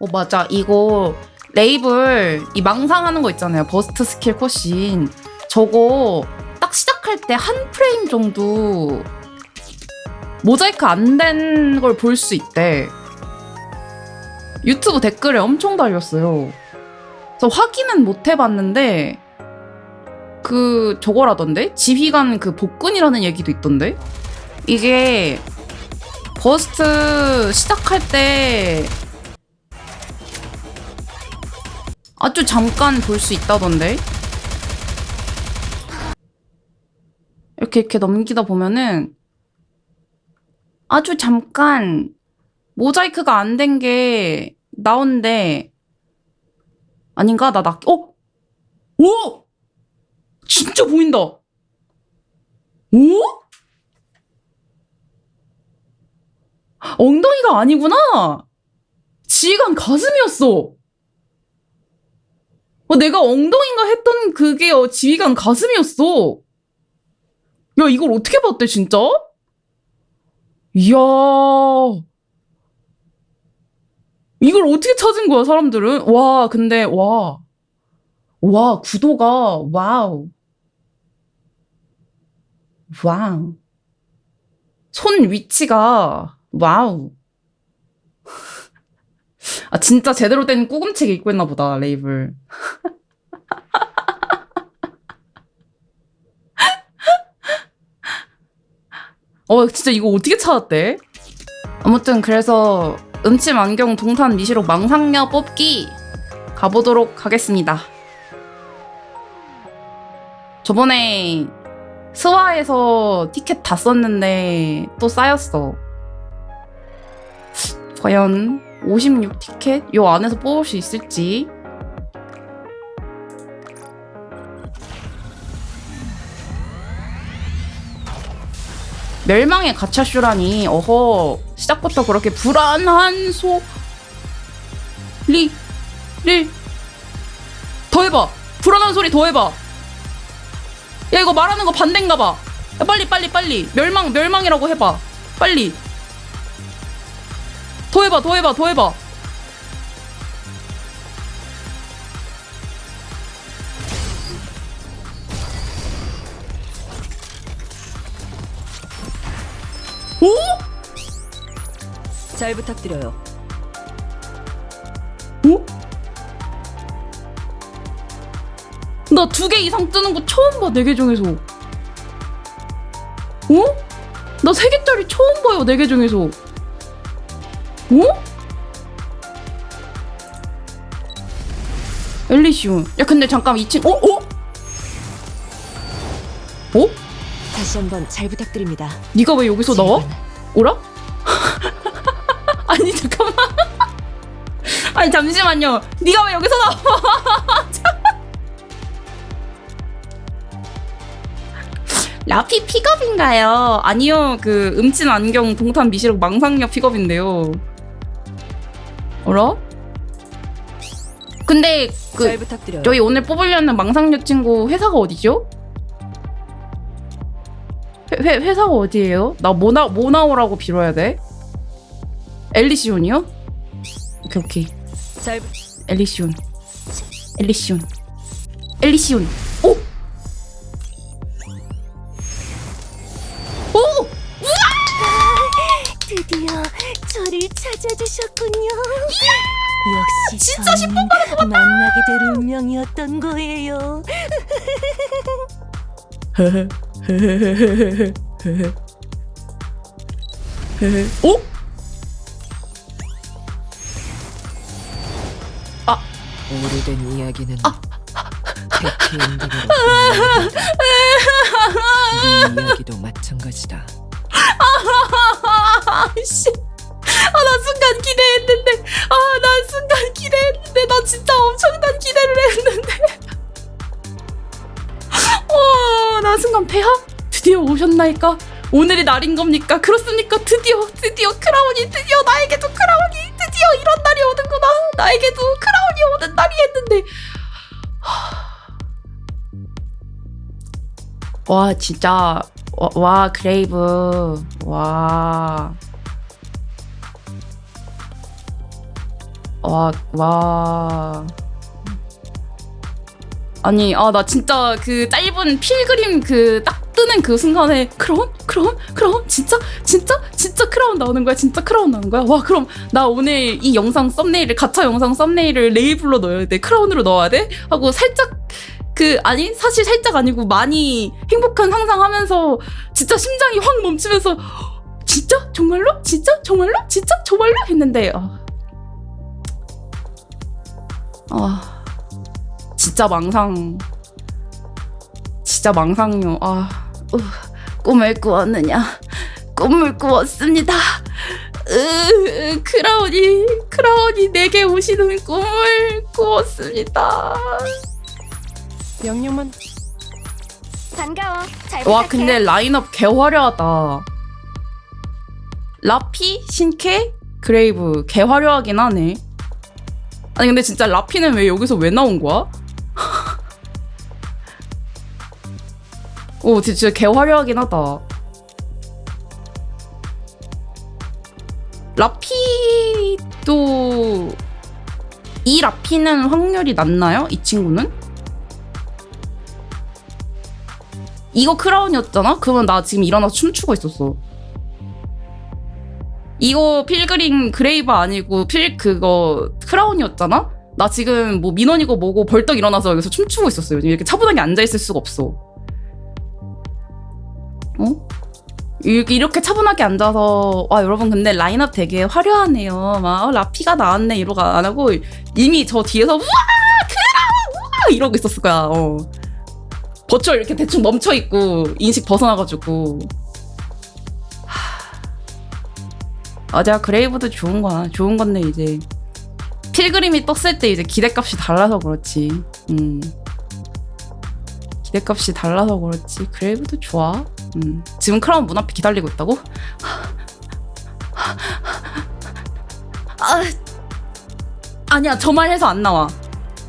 어 맞아. 이거 레이블 이 망상하는 거 있잖아요. 버스트 스킬 컷신 저거 딱 시작할 때 한 프레임 정도 모자이크 안 된 걸 볼 수 있대. 유튜브 댓글에 엄청 달렸어요. 저 확인은 못 해봤는데 그 저거라던데? 지휘관 그 복근이라는 얘기도 있던데? 이게 버스트 시작할 때 아주 잠깐 볼 수 있다던데 이렇게 이렇게 넘기다 보면은 아주 잠깐 모자이크가 안 된 게 나온대 아닌가 나 낚.. 어? 오! 진짜 보인다 오? 엉덩이가 아니구나 지휘관 가슴이었어 어, 내가 엉덩이인가 했던 그게 어, 지휘관 가슴이었어. 야, 이걸 어떻게 봤대, 진짜? 이야. 이걸 어떻게 찾은 거야, 사람들은? 와, 근데, 와. 와, 구도가, 와우. 와우. 손 위치가, 와우. 아, 진짜 제대로 된 꾸금책 입고 있나 보다, 레이블. 어, 진짜 이거 어떻게 찾았대? 아무튼 그래서 음침 안경 동탄 미시록 망상녀 뽑기 가보도록 하겠습니다. 저번에 스와에서 티켓 다 썼는데 또 쌓였어. 과연 56 티켓 요 안에서 뽑을 수 있을지 멸망의 가차슈라니. 어허 시작부터 그렇게 불안한 소리 를 더 해봐. 불안한 소리 더 해봐. 야 이거 말하는 거 반대인가 봐. 야, 빨리 빨리 빨리. 멸망 멸망이라고 해봐. 빨리. 더 해봐 더 해봐 더 해봐 잘 부탁드려요. 어? 나 두 개 이상 뜨는 거 처음 봐, 네 개 중에서. 어? 나 세 개짜리 처음 봐요, 네 개 중에서. 어? 엘리시온. 야, 근데 잠깐 2층, 어? 어? 어? 다시 한번 잘 부탁드립니다. 네가 왜 여기서 나와? 오라? 아니 잠깐만. 아니 잠시만요. 네가 왜 여기서 나와? 라피 픽업인가요? 아니요. 그 음친 안경 동탄 미시록 망상녀 픽업인데요. 어라? 근데 그잘 부탁드려요. 저희 오늘 뽑으려는 망상녀 친구 회사가 어디죠? 회, 회, 회사가 어디예요? 나 뭐 나, 뭐 나오라고 빌어야 돼? 엘리시온이요? 오케이 오케이 잘 부- 엘리시온 엘리시온 엘리시온 오! 오! 드디어 저를 찾아주셨군요. 역시 진짜 저는 만나게 될 운명이었던 거예요. 오? 오래된 이야기는 아. 해피엔딩으로 끝납니다. 네 이야기도 마찬가지다. 아씨. 아 나 순간 기대했는데. 아 나 순간 기대했는데. 나 진짜 엄청난 기대를 했는데. 와 나 순간 폐하? 드디어 오셨나이까? 오늘이 날인 겁니까? 그렇습니까? 드디어 드디어 크라운이 드디어 나에게도 크라운이 드디어 이런 날이 오는구나. 나에게도 크라운이 오는 날이 했는데. 와 진짜. 와, 와 그레이브. 와. 와, 와. 아니, 아, 나 진짜 그 짧은 필그림 그 딱 뜨는 그 순간에 크라운? 크라운? 크라운? 진짜? 진짜? 진짜 크라운 나오는 거야? 진짜 크라운 나오는 거야? 와, 그럼 나 오늘 이 영상 썸네일을, 가차 영상 썸네일을 레이블로 넣어야 돼? 크라운으로 넣어야 돼? 하고 살짝 그, 아니, 사실 살짝 아니고 많이 행복한 상상하면서 진짜 심장이 확 멈추면서 진짜? 정말로? 진짜? 정말로? 진짜? 정말로? 했는데, 아. 아. 진짜 망상. 진짜 망상요. 아. 우, 꿈을 꾸었느냐? 꿈을 꾸었습니다. 으, 크라운이, 크라운이 내게 오시는 꿈을 꾸었습니다. 명령만 반가워. 잘 와, 부탁해. 근데 라인업 개 화려하다. 라피, 신케, 그레이브 개 화려하긴 하네. 아니 근데 진짜 라피는 왜 여기서 왜 나온 거야? 오, 진짜 개 화려하긴 하다. 라피도 이 라피는 확률이 낮나요? 이 친구는? 이거 크라운이었잖아? 그러면 나 지금 일어나서 춤추고 있었어. 이거 필그림 그레이버 아니고 필 그거 크라운이었잖아? 나 지금 뭐 민원이고 뭐고 벌떡 일어나서 여기서 춤추고 있었어요. 이렇게 차분하게 앉아 있을 수가 없어. 어? 이렇게, 차분하게 앉아서 와 여러분 근데 라인업 되게 화려하네요. 막 어, 라피가 나왔네 이러고 안 하고 이미 저 뒤에서 우와 크라운 우와 이러고 있었을 거야. 어. 버추얼 이렇게 대충 멈춰 있고 인식 벗어나가지고 하... 맞아 그레이브도 좋은 거야 좋은 건데 이제 필그림이 떴을 때 이제 기대값이 달라서 그렇지 음 기대값이 달라서 그렇지 그레이브도 좋아 음. 지금 크라운 문 앞에 기다리고 있다고? 아 아니야 저말 해서 안 나와.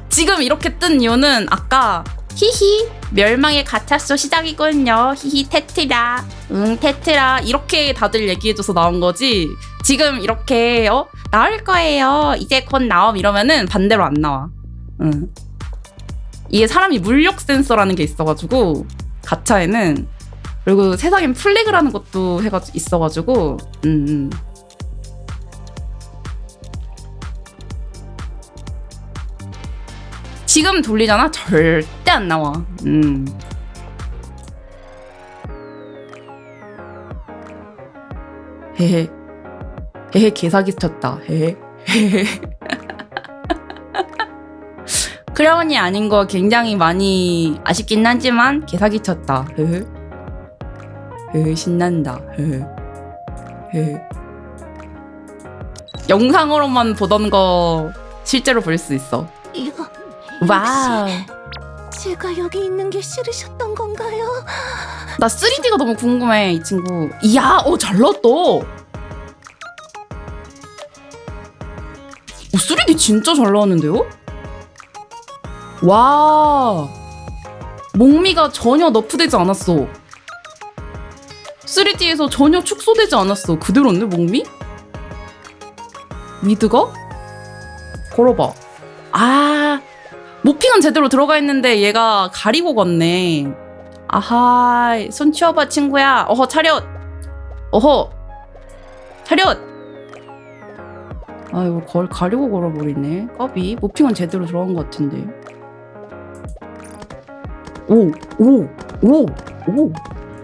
지금 이렇게 뜬 이유는 아까 히히 멸망의 가차수 시작이군요. 히히 테트라. 응 테트라. 이렇게 다들 얘기해줘서 나온 거지? 지금 이렇게 어? 나올 거예요. 이제 곧 나옴. 이러면은 반대로 안 나와. 응. 이게 사람이 물력 센서라는 게 있어가지고 가차에는 그리고 세상엔 플래그라는 것도 해가 있어가지고 음, 음. 지금 돌리잖아? 절대 안 나와. 음. 헤헤. 헤헤, 개사기 쳤다. 헤헤. 헤헤. 크라운이 아닌 거 굉장히 많이 아쉽긴 하지만 개사기 쳤다. 헤헤. 헤헤, 신난다. 헤헤. 헤헤. 영상으로만 보던 거 실제로 볼 수 있어. 이거 와우. 제가 여기 있는 게 싫으셨던 건가요? 나 3D가 너무 궁금해 이 친구 이야 어잘 나왔다 오 3D 진짜 잘 나왔는데요? 와 목미가 전혀 너프되지 않았어 3D에서 전혀 축소되지 않았어 그대로인데 목미? 미드가? 걸어봐 아 모핑은 제대로 들어가 있는데 얘가 가리고 걷네 아하, 손 치워봐 친구야. 어허 차렷. 어허 차렷. 아 이거 걸 가리고 걸어버리네. 까비 모핑은 제대로 들어간 것 같은데. 오, 오, 오, 오.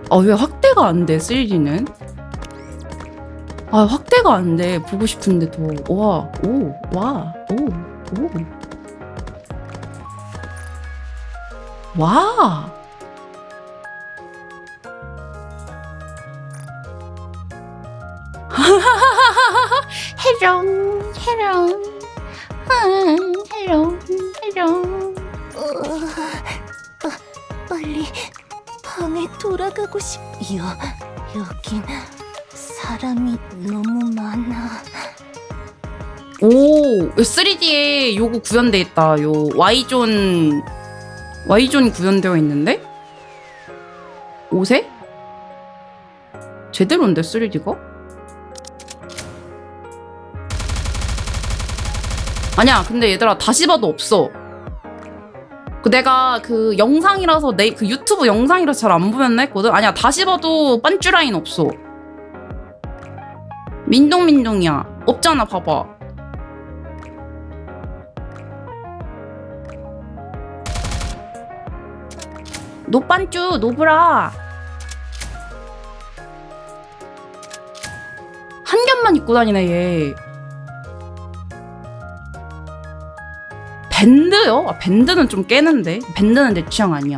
아 왜 확대가 안 돼? 3D는? 아 확대가 안 돼. 보고 싶은데 더. 와, 오, 와, 오, 오. 와. 해롱 해롱 음, 해롱 해롱 어, 빨리 방에 돌아가고 싶요. 여긴 사람이 너무 많아. 오 3D에 요거 구현돼 있다. 요 Y존 Y존 구현되어 있는데? 옷에? 제대로인데 3D가? 아니야 근데 얘들아 다시 봐도 없어. 그 내가 그 영상이라서 내 그 유튜브 영상이라서 잘 안 보면 했거든? 아니야 다시 봐도 반쭈 라인 없어. 민둥민둥이야. 없잖아 봐봐. 노반쭈 노브라. 한 겹만 입고 다니네 얘 밴드요? 아, 밴드는 좀 깨는데 밴드는 내 취향 아니야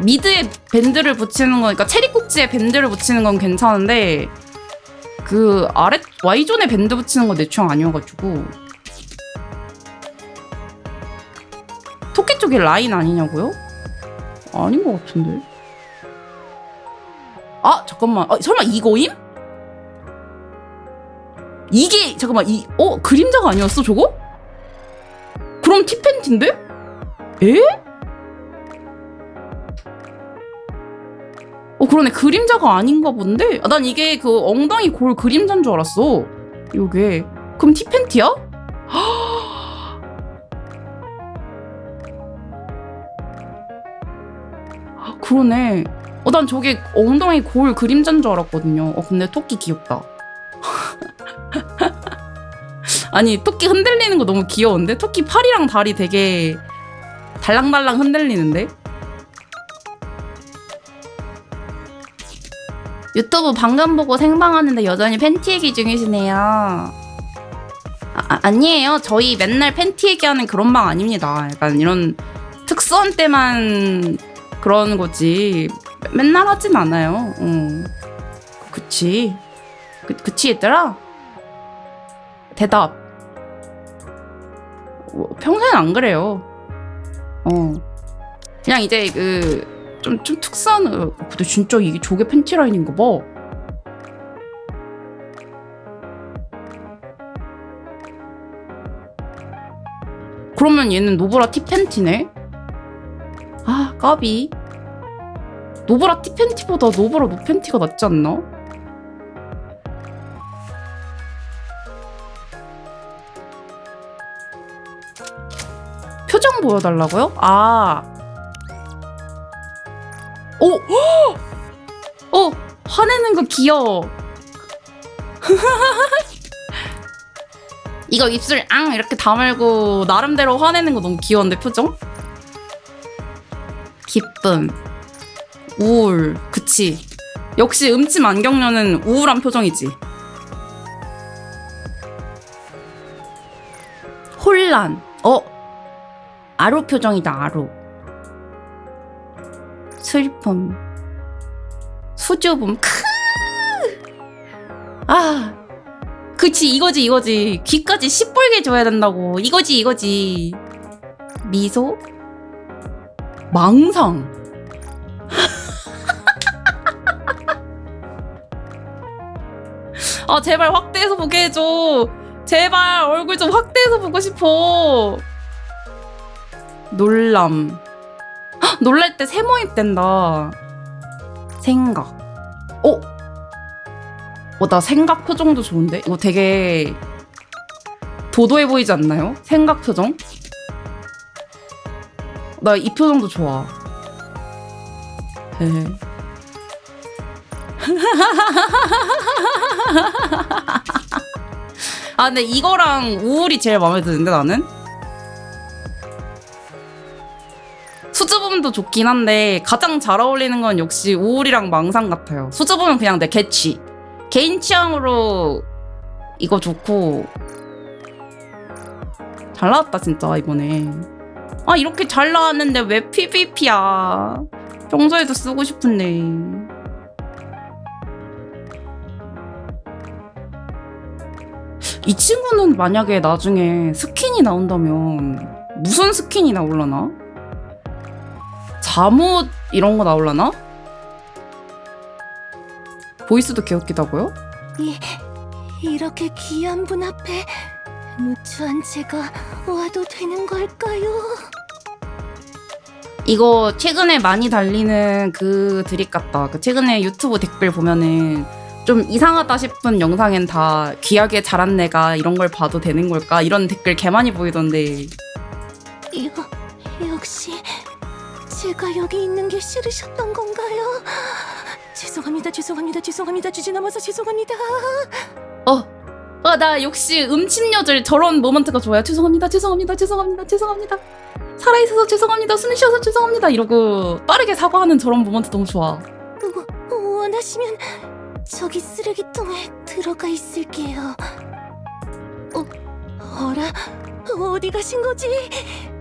미드에 밴드를 붙이는 거니까 체리꼭지에 밴드를 붙이는 건 괜찮은데 그 아래 Y존에 밴드 붙이는 건 내 취향 아니어가지고 토끼 쪽이 라인 아니냐고요? 아닌 것 같은데 아 잠깐만 아, 설마 이거임? 이게 잠깐만 이 어 그림자가 아니었어 저거? 그럼 티팬티인데? 에? 어 그러네 그림자가 아닌가 본데 아, 난 이게 그 엉덩이 골 그림자인 줄 알았어 요게 그럼 티팬티야? 아, 그러네 어 난 저게 엉덩이 골 그림자인 줄 알았거든요 어 근데 토끼 귀엽다 아니 토끼 흔들리는 거 너무 귀여운데? 토끼 팔이랑 다리 되게 달랑달랑 흔들리는데? 유튜브 방금 보고 생방하는데 여전히 팬티 얘기 중이시네요. 아, 아, 아니에요. 저희 맨날 팬티 얘기하는 그런 방 아닙니다. 약간 이런 특수한 때만 그런 거지. 맨날 하진 않아요. 어. 그치 그, 그치 얘들아 대답 뭐, 평소엔 안 그래요. 어. 그냥 이제 그, 좀, 좀 특수한, 어, 근데 진짜 이게 조개 팬티 라인인가 봐. 그러면 얘는 노브라 티 팬티네? 아, 까비. 노브라 티 팬티보다 노브라 노 팬티가 낫지 않나? 표정 보여달라고요? 아. 오! 헉! 어! 화내는 거 귀여워. 이거 입술 앙 이렇게 다물고 나름대로 화내는 거 너무 귀여운데 표정? 기쁨, 우울, 그치. 역시 음침 안경녀는 우울한 표정이지. 혼란, 어? 아로 표정이다 아로. 슬픔. 수줍음. 크 아 그치 이거지 이거지. 귀까지 시뻘게 줘야 된다고. 이거지 이거지. 미소? 망상. 아 제발 확대해서 보게 해줘. 제발 얼굴 좀 확대해서 보고 싶어 놀람. 헉, 놀랄 때 세모입 된다. 생각. 어? 어, 나 생각 표정도 좋은데? 이거 되게 도도해 보이지 않나요? 생각 표정? 나 이 표정도 좋아. 네. 아, 근데 이거랑 우울이 제일 마음에 드는데, 나는? 수줍음도 좋긴 한데 가장 잘 어울리는 건 역시 우울이랑 망상 같아요. 수줍음은 그냥 내 개취. 개인 취향으로 이거 좋고 잘 나왔다 진짜 이번에. 아 이렇게 잘 나왔는데 왜 PVP야? 평소에도 쓰고 싶은데. 이 친구는 만약에 나중에 스킨이 나온다면 무슨 스킨이 나올라나? 잠옷 이런 거 나올라나? 보이스도 개웃기다고요? 이렇게 귀한 분 앞에 무추한 제가 와도 되는 걸까요? 이거 최근에 많이 달리는 그 드립 같다. 그 최근에 유튜브 댓글 보면은 좀 이상하다 싶은 영상엔 다 귀하게 자란 내가 이런 걸 봐도 되는 걸까 이런 댓글 개 많이 보이던데 이거 역시 제가 여기 있는 게 싫으셨던 건가요? 죄송합니다, 죄송합니다, 죄송합니다. 주지 넘어서 죄송합니다. 어, 아, 나 역시 음침녀들 저런 모먼트가 좋아요. 죄송합니다, 죄송합니다, 죄송합니다, 죄송합니다. 살아있어서 죄송합니다, 숨 쉬어서 죄송합니다 이러고 빠르게 사과하는 저런 모먼트 너무 좋아. 어, 원하시면 저기 쓰레기통에 들어가 있을게요. 어, 어라? 어디 가신 거지?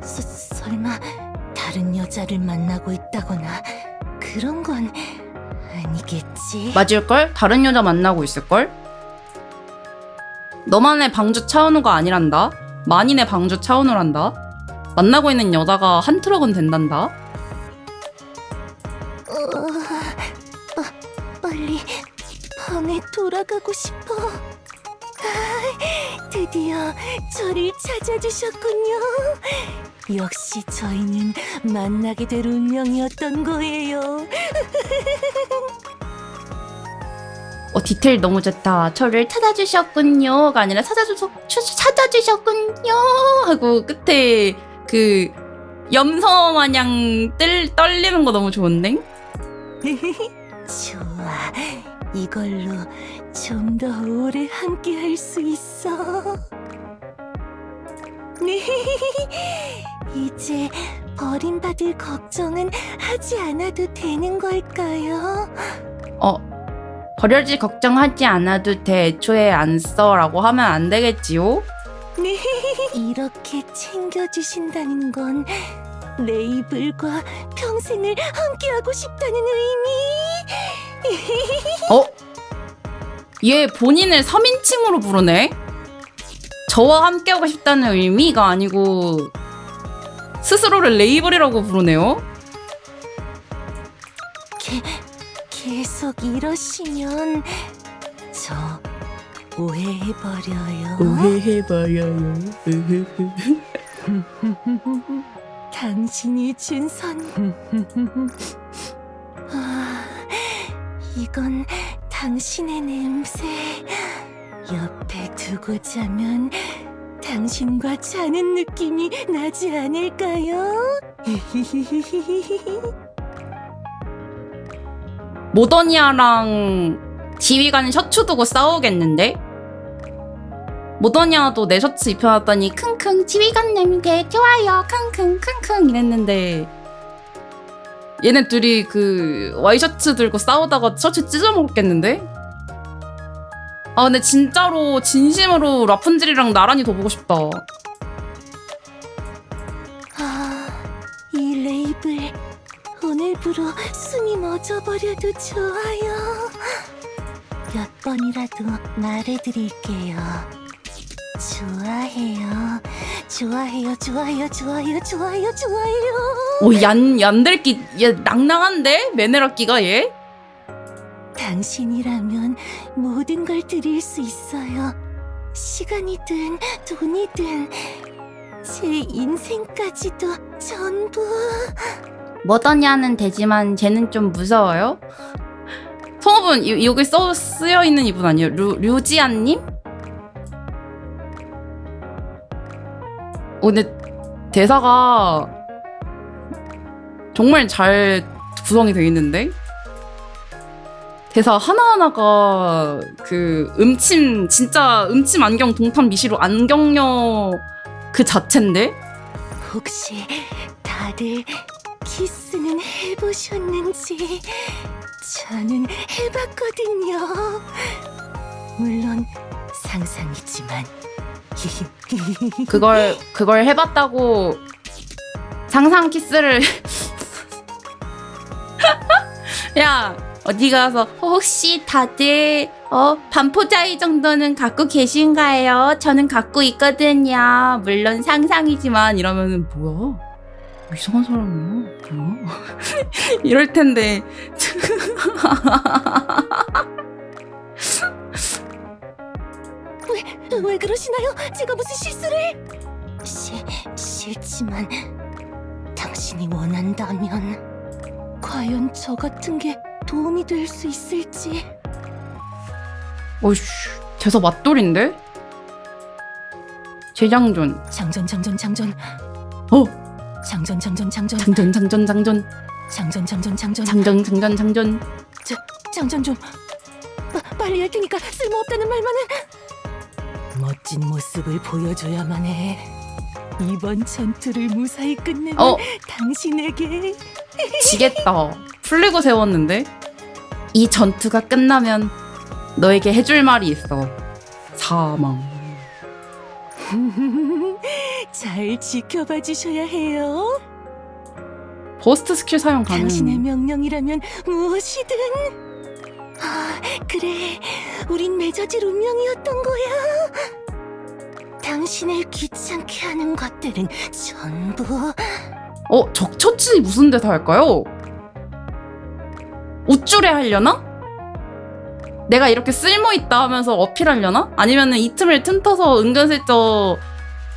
서, 설마 다른 여자를 만나고 있다거나 그런 건 아니겠지? 맞을걸? 다른 여자 만나고 있을걸? 너만의 방주 차은우가 아니란다. 만인의 방주 차은우란다. 만나고 있는 여자가 한 트럭은 된단다. 어, 빠, 빨리 방에 돌아가고 싶어. 아, 드디어 저를 찾아주셨군요. 역시 저희는 만나게 될 운명이었던 거예요. 어 디테일 너무 좋다. 저를 찾아주셨군요가 아니라 찾아주셔 추- 찾아주셨군요 하고 끝에 그 염소 마냥 뜰, 떨리는 거 너무 좋은데? 좋아. 이걸로 좀 더 오래 함께 할 수 있어. 네. 이제 버림받을 걱정은 하지 않아도 되는 걸까요? 어 버려질 걱정하지 않아도 돼. 애초에 안 써라고 하면 안 되겠지요? 네. 이렇게 챙겨주신다는 건 레이블과 평생을 함께하고 싶다는 의미. 어? 얘 본인을 3인칭으로 부르네? 저와 함께하고 싶다는 의미가 아니고 스스로를 레이블이라고 부르네요? 게, 계속 이러시면 저 오해해버려요. 오해해버려요. 당신이 준 선. 아, 이건 당신의 냄새. 옆에 두고 자면 당신과 자는 느낌이 나지 않을까요? 모더니아랑 지휘관 셔츠 두고 싸우겠는데? 모더니아도 내 셔츠 입혀놨더니 킁킁 지휘관님 개 좋아요 킁킁 킁킁 이랬는데 얘네 둘이 그 와이셔츠 들고 싸우다가 셔츠 찢어먹겠는데? 아 근데 진짜로 진심으로 라푼젤이랑 나란히 더 보고 싶다 아, 이 레이블 오늘부로 숨이 멎어버려도 좋아요. 몇 번이라도 말해드릴게요. 좋아해요. 좋아해요. 좋아요. 좋아요. 좋아요. 좋아요. 오 얀 얀들끼 얘 낭낭한데? 메네라끼가 얘? 당신이라면 모든 걸 드릴 수 있어요. 시간이든 돈이든 제 인생까지도 전부. 뭐더냐는 되지만 쟤는 좀 무서워요. 성우분 이- 여기 써 쓰여 있는 이분 아니에요? 류 류지안님? 어, 근데 대사가 정말 잘 구성이 되어 있는데 대사 하나 하나가 그 음침 진짜 음침 안경 동탄 미시로 안경녀 그 자체인데? 혹시 다들 키스는 해보셨는지 저는 해봤거든요. 물론 상상이지만. 그걸 그걸 해봤다고 상상 키스를. 야 어디 가서 혹시 다들 어 반포자이 정도는 갖고 계신가요? 저는 갖고 있거든요. 물론 상상이지만 이러면은 뭐야 이상한 사람이야 뭐야 이럴 텐데 왜 그러시나요? 제가 무슨 실수를? 시, 싫지만 당신이 원한다면 과연 저 같은 게 도움이 될 수 있을지. 어이씨, 대사 맞돌인데? 재장전. 장전 장전 장전. 어, 장전 장전 장전. 장전, 장전, 장전, 장전 장전 장전. 장전, 장전, 장전. 자, 장전 좀. 빠, 빨리 할 테니까 쓸모없다는 말만은 멋진 모습을 보여줘야만 해. 이번 전투를 무사히 끝내면 어, 당신에게. 지겠다. 풀리고 세웠는데? 이 전투가 끝나면 너에게 해줄 말이 있어. 사망. 잘 지켜봐 주셔야 해요 버스트 스킬 사용 가능. 당신의 명령이라면 무엇이든 아 그래 우린 맺어질 운명이었던 거야 당신을 귀찮게 하는 것들은 전부 어, 적처치 무슨 대사 할까요? 우쭐해 하려나? 내가 이렇게 쓸모있다 하면서 어필하려나? 아니면은 이 틈을 틈타서 은근슬쩍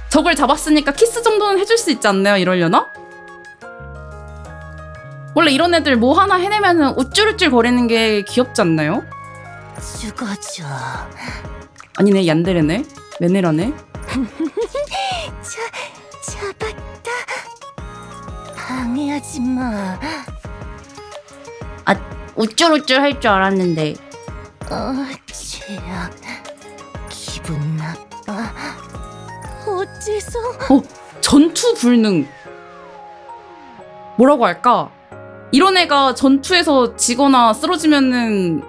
적을 잡았으니까 키스 정도는 해줄 수 있지 않나요? 이러려나? 원래 이런 애들 뭐 하나 해내면은 우쭐우쭐 거리는 게 귀엽지 않나요? 죽어줘 아니네, 얀데레네? 메네라네? 자, 잡았다 방해하지 마 우쭐우쭐 할 줄 알았는데. 어, 죄악 기분 나빠 어째서 전투 불능. 뭐라고 할까? 이런 애가 전투에서 지거나 쓰러지면은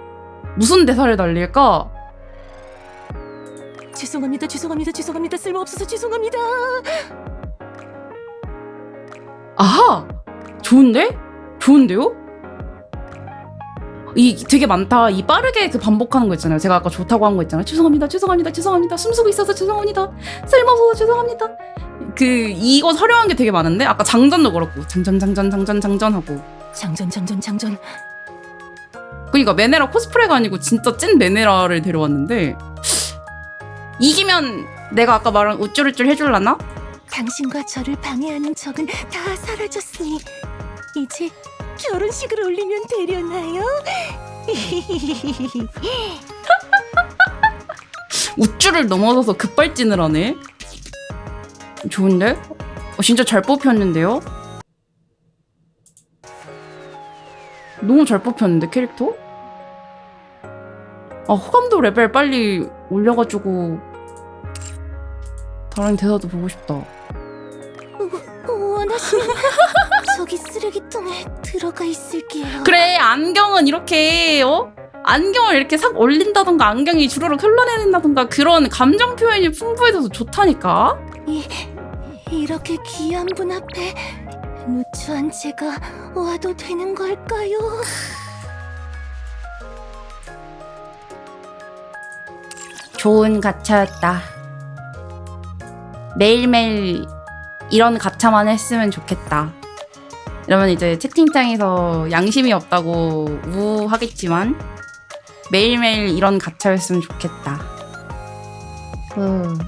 무슨 대사를 날릴까? 죄송합니다 죄송합니다 죄송합니다 쓸모없어서 죄송합니다 아하! 좋은데? 좋은데요? 이 되게 많다. 이 빠르게 그 반복하는 거 있잖아요. 제가 아까 좋다고 한 거 있잖아요. 죄송합니다. 죄송합니다. 죄송합니다. 숨쉬고 있어서 죄송합니다. 쓸모없어서 죄송합니다. 그 이거 서려한 게 되게 많은데 아까 장전도 그렇고 장전 장전 장전 장전하고 장전 장전 장전 그러니까 메네라 코스프레가 아니고 진짜 찐 메네라를 데려왔는데 이기면 내가 아까 말한 우쭐우쭐 해줄라나? 당신과 저를 방해하는 적은 다 사라졌으니 이제 결혼식을 올리면 되려나요? 우쭐을 넘어서서 급발진을 하네. 좋은데? 어, 진짜 잘 뽑혔는데요? 너무 잘 뽑혔는데 캐릭터? 아 호감도 레벨 빨리 올려가지고 다른 대사도 보고 싶다. 원하시면 저기 쓰레기통에 들어가 있을게요. 그래 안경은 이렇게 어 안경을 이렇게 싹 올린다던가 안경이 주르륵 흘러내린다던가 그런 감정 표현이 풍부해져서 좋다니까 이렇게 귀한 분 앞에 누추한 제가 와도 되는 걸까요? 좋은 가차였다 매일매일 이런 가차만 했으면 좋겠다 이러면 이제 채팅창에서 양심이 없다고 우하겠지만 매일매일 이런 가차였으면 좋겠다 음.